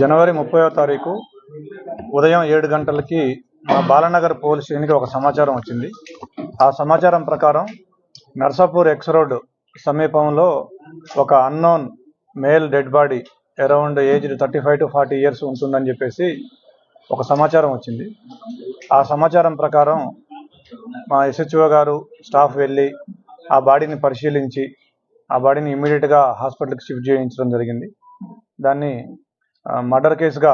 జనవరి ముప్పైవ తారీఖు ఉదయం ఏడు గంటలకి మా బాలనగర్ పోలీస్ స్టేషన్కి ఒక సమాచారం వచ్చింది. ఆ సమాచారం ప్రకారం నర్సాపూర్ ఎక్స్ రోడ్ సమీపంలో ఒక unknown male dead body around age thirty five to forty years ఉంటుందని చెప్పేసి ఒక సమాచారం వచ్చింది. ఆ సమాచారం ప్రకారం మా ఎస్హెచ్ఓ గారు స్టాఫ్ వెళ్ళి ఆ బాడీని పరిశీలించి ఆ బాడీని ఇమీడియట్గా హాస్పిటల్కి షిఫ్ట్ చేయించడం జరిగింది. దాన్ని మర్డర్ కేసుగా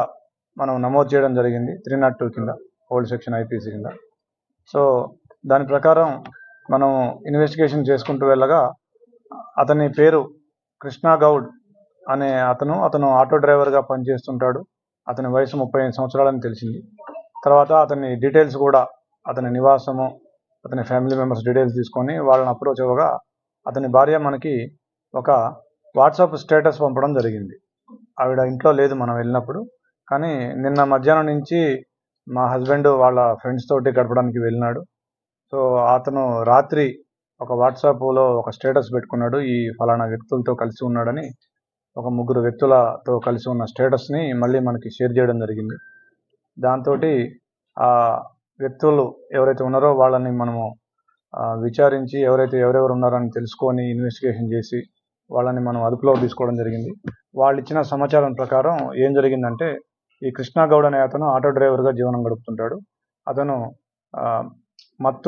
మనం నమోదు చేయడం జరిగింది. త్రీ నాట్ టూ కింద ఓల్డ్ సెక్షన్ ఐపీసీ కింద. సో దాని ప్రకారం మనం ఇన్వెస్టిగేషన్ చేసుకుంటూ వెళ్ళగా అతని పేరు కృష్ణా గౌడ్ అనే అతను అతను ఆటో డ్రైవర్గా పనిచేస్తుంటాడు. అతని వయసు ముప్పై ఐదు సంవత్సరాలని తెలిసింది. తర్వాత అతని డీటెయిల్స్ కూడా అతని నివాసము అతని ఫ్యామిలీ మెంబర్స్ డీటెయిల్స్ తీసుకొని వాళ్ళని అప్రోచ్ అవ్వగా అతని భార్య మనకి ఒక వాట్సాప్ స్టేటస్ పంపడం జరిగింది. ఆవిడ ఇంట్లో లేదు మనం వెళ్ళినప్పుడు. కానీ నిన్న మధ్యాహ్నం నుంచి మా హస్బెండ్ వాళ్ళ ఫ్రెండ్స్ తోటి గడపడానికి వెళ్ళినాడు. సో అతను రాత్రి ఒక వాట్సాప్లో ఒక స్టేటస్ పెట్టుకున్నాడు. ఈ ఫలానా వ్యక్తులతో కలిసి ఉన్నాడని ఒక ముగ్గురు వ్యక్తులతో కలిసి ఉన్న స్టేటస్ని మళ్ళీ మనకి షేర్ చేయడం జరిగింది. దాంతో ఆ వ్యక్తులు ఎవరైతే ఉన్నారో వాళ్ళని మనము విచారించి ఎవరైతే ఎవరెవరు ఉన్నారో అని తెలుసుకొని ఇన్వెస్టిగేషన్ చేసి వాళ్ళని మనం అదుపులో తీసుకోవడం జరిగింది. వాళ్ళు ఇచ్చిన సమాచారం ప్రకారం ఏం జరిగిందంటే ఈ కృష్ణాగౌడ్ అనే అతను ఆటో డ్రైవర్గా జీవనం గడుపుతుంటాడు. అతను మత్తు